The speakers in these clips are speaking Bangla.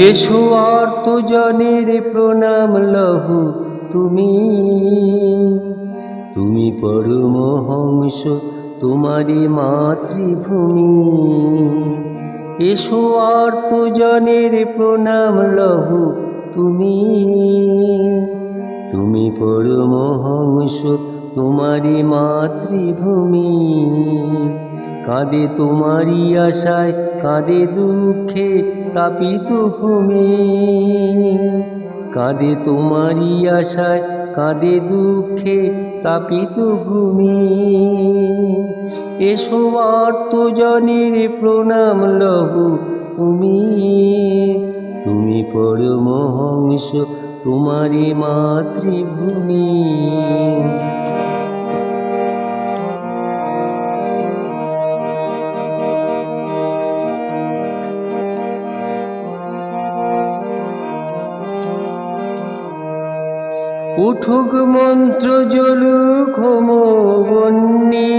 এসো অর্থ জনের প্রণাম লহু তুমি। তুমি পরমহংস, তোমারই মাতৃভূমি। এসো অর্থ জনের প্রণাম লহু তুমি। তুমি পরমহংস তোমারই মাতৃভূমি। কাঁদে তোমারই আশায়, কাঁদে দুঃখে তাপিত ভূমি। কাঁদে তোমারই আশায়, কাঁদে দুঃখে তাপিত ভূমি। এসো আর্ত জনের প্রণাম তুমি তুমি পরমহংস তোমারই মাতৃভূমি। উঠুক মন্ত্র জলুক বন্যে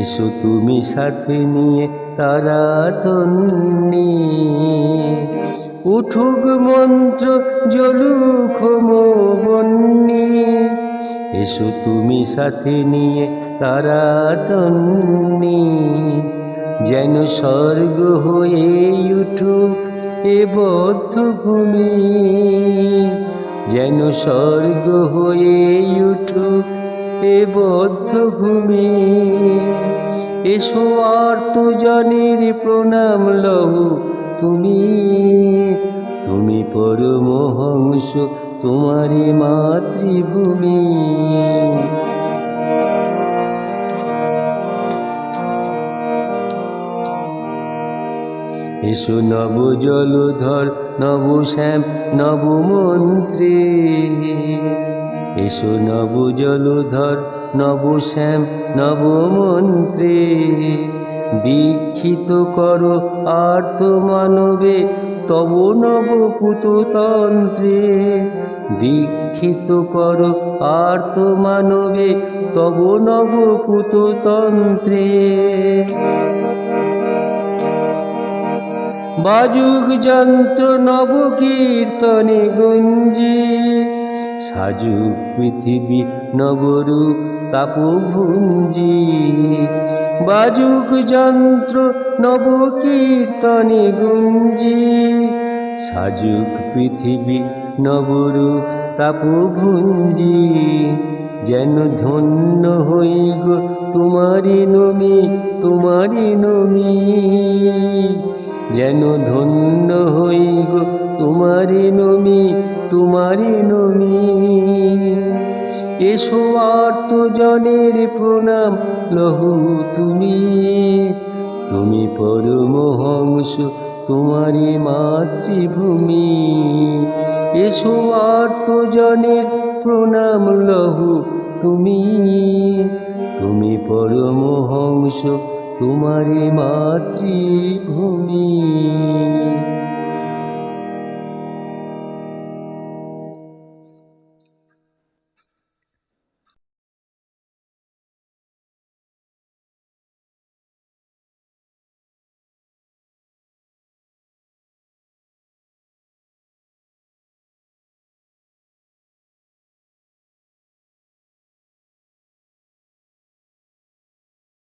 এসো তুমি সাথে নিয়ে তারা তন্নি উঠুক মন্ত্র জলুক বন্যে এসো তুমি সাথে নিয়ে তারা তন্নি যেন স্বর্গ হয়ে উঠুক এ বদ্ধ ভূমি যেন স্বর্গ হয়ে উঠুক এ বদ্ধ ভূমি এসো আর্ত জনের প্রণাম তুমি তুমি। পরমহংস তোমারই মাতৃভূমি। এসো নব জলধর, নব শ্যাম, নব মন্ত্রী। এসো নব জলধর, নব শ্যাম, নব মন্ত্রী। দীক্ষিত করো আর্ত মানবে তব নব পুততন্ত্রে দীক্ষিত করো আর্ত মানবে তব নব পুততন্ত্রে বাজুক যন্ত্র নব কীর্তনে গুঞ্জি, সাজুক পৃথিবী নবরূপ তাপভুঞ্জি। বাজুক যন্ত্র নব কীর্তনে গুঞ্জি। সাজুক পৃথিবী নবরূপ তাপভুঞ্জি। যেন ধন্য হই গো তোমারি নমি তোমারি নমি। যেন ধন্য হই গো তোমারি নমি তোমারি নমি। এসো আর্ত জনের প্রণাম, লহু তুমি। তুমি পরমহংস তোমারি মাতৃভূমি। এসো আর্ত জনের প্রণাম, লহু তুমি। তুমি পরমহংস তোমারি মাতৃভূমি।